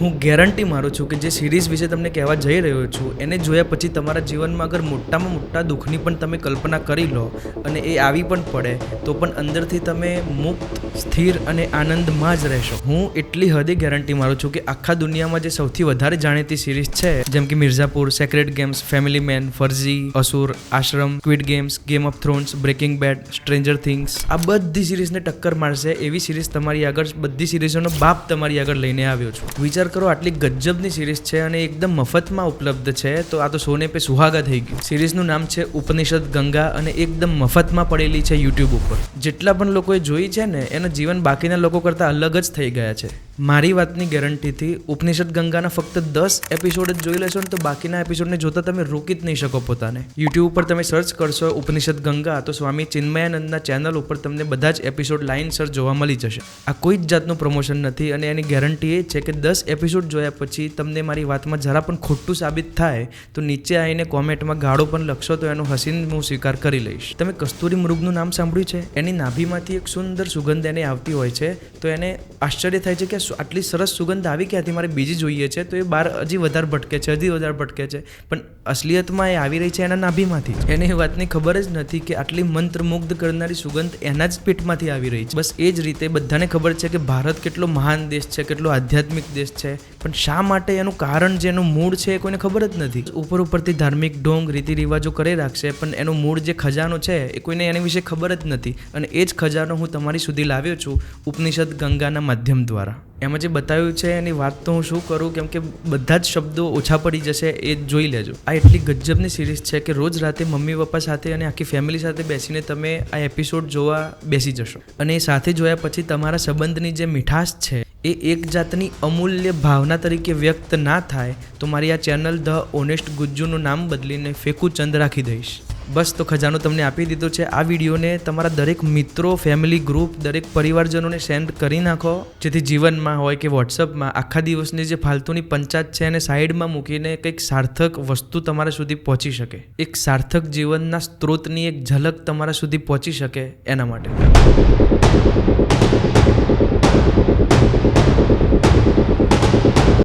હું ગેરંટી મારું છું કે જે સિરીઝ વિશે તમને કહેવા જઈ રહ્યો છું, એને જોયા પછી તમારા જીવનમાં અગર મોટામાં મોટા દુઃખની પણ તમે કલ્પના કરી લો અને એ આવી પણ પડે, તો પણ અંદરથી તમે મુક્ત, સ્થિર અને આનંદમાં જ રહેશો. હું એટલી હદે ગેરંટી મારું છું કે આખા દુનિયામાં જે સૌથી વધારે જાણીતી સિરીઝ છે, જેમ કે Mirzapur Sacred Games Family Man Farzi Asur Aashram Squid Games Game of Thrones Breaking Bad Stranger Things આ બધી સિરીઝને ટક્કર મારશે એવી સિરીઝ તમારી આગળ, બધી સિરીઝોનો બાપ તમારી આગળ લઈને આવ્યો છું. વિચાર કરો, આટલી ગજબની સિરીઝ છે અને એકદમ મફતમાં ઉપલબ્ધ છે, તો આ તો સોને પે સુહાગા થઈ ગયું. સિરીઝનું નામ છે ઉપનિષદ ગંગા અને એકદમ મફતમાં પડેલી છે યુટ્યુબ ઉપર. જેટલા પણ લોકોએ જોઈ છે ને, એનું જીવન બાકીના લોકો કરતાં અલગ જ થઈ ગયા છે. મારી વાતની ગેરંટીથી ઉપનિષદ ગંગાના ફક્ત દસ એપિસોડ જ જોઈ લેશો ને તો બાકીના એપિસોડને જોતા તમે રોકી જ નહીં શકો પોતાને. યુટ્યુબ ઉપર તમે સર્ચ કરશો ઉપનિષદ ગંગા તો સ્વામી ચિન્મયાનંદના ચેનલ ઉપર તમને બધા જ એપિસોડ લાઇનસર જોવા મળી જશે. આ કોઈ જ જાતનું પ્રમોશન નથી અને એની ગેરંટી એ છે કે દસ એપિસોડ જોયા પછી તમને મારી વાતમાં જરા પણ ખોટું સાબિત થાય તો નીચે આવીને કોમેન્ટમાં ગાળો પણ લખશો તો એનો હસીન હું સ્વીકાર કરી લઈશ. તમે કસ્તુરી મૃગનું નામ સાંભળ્યું છે? એની નાભીમાંથી એક સુંદર સુગંધ એને આવતી હોય છે તો એને આશ્ચર્ય થાય છે કે આટલી સરસ સુગંધ આવી ક્યાંથી? મારે બીજી જોઈએ છે, તો એ બહાર હજી વધારે ભટકે છે, હજી વધારે ભટકે છે. પણ અસલિયતમાં એ આવી રહી છે એના નાભીમાંથી. એને એ વાતની ખબર જ નથી કે આટલી મંત્રમુગ્ધ કરનારી સુગંધ એના જ પેટમાંથી આવી રહી છે. બસ એ જ રીતે બધાને ખબર છે કે ભારત કેટલો મહાન દેશ છે, કેટલો આધ્યાત્મિક દેશ છે. પણ શા માટે એનું કારણ જે એનું મૂળ છે એ કોઈને ખબર જ નથી. ઉપર ઉપરથી ધાર્મિક ઢોંગ રીતિ રિવાજો કરી રાખશે, પણ એનું મૂળ જે ખજાનો છે એ કોઈને એની વિશે ખબર જ નથી. અને એ જ ખજાનો હું તમારી સુધી લાવ્યો છું, ઉપનિષદ ગંગાના માધ્યમ દ્વારા. એમાં જે બતાવ્યું છે એની વાત તો હું શું કરું? કેમ કે બધા જ શબ્દો ઓછા પડી જશે એ જોઈ લેજો. આ એટલી ગજબની સિરીઝ છે કે રોજ રાતે મમ્મી પપ્પા સાથે અને આખી ફેમિલી સાથે બેસીને તમે આ એપિસોડ જોવા બેસી જશો. અને એ સાથે જોયા પછી તમારા સંબંધની જે મીઠાશ છે, એ એક જાતની અમૂલ્ય ભાવના તરીકે વ્યક્ત ના થાય, તો મારી આ ચેનલ ધ ઓનેસ્ટ ગુજ્જુનું નામ બદલીને ફેકુ ચંદ રાખી દઈશ. બસ તો ખજાનો તમને આપી દીધો છે. આ વિડીયોને તમારા દરેક મિત્રો ફેમિલી ગ્રુપ દરેક પરિવારજનોને સેન્ડ કરી નાખો. જેથી જીવનમાં હોય કે વોટ્સઅપમાં આખા દિવસની જે ફાલતુની પંચાયત છે એને સાઈડમાં મૂકીને કંઈક સાર્થક વસ્તુ તમારા સુધી પહોંચી શકે. એક સાર્થક જીવનના સ્ત્રોતની એક ઝલક તમારા સુધી પહોંચી શકે એના માટે.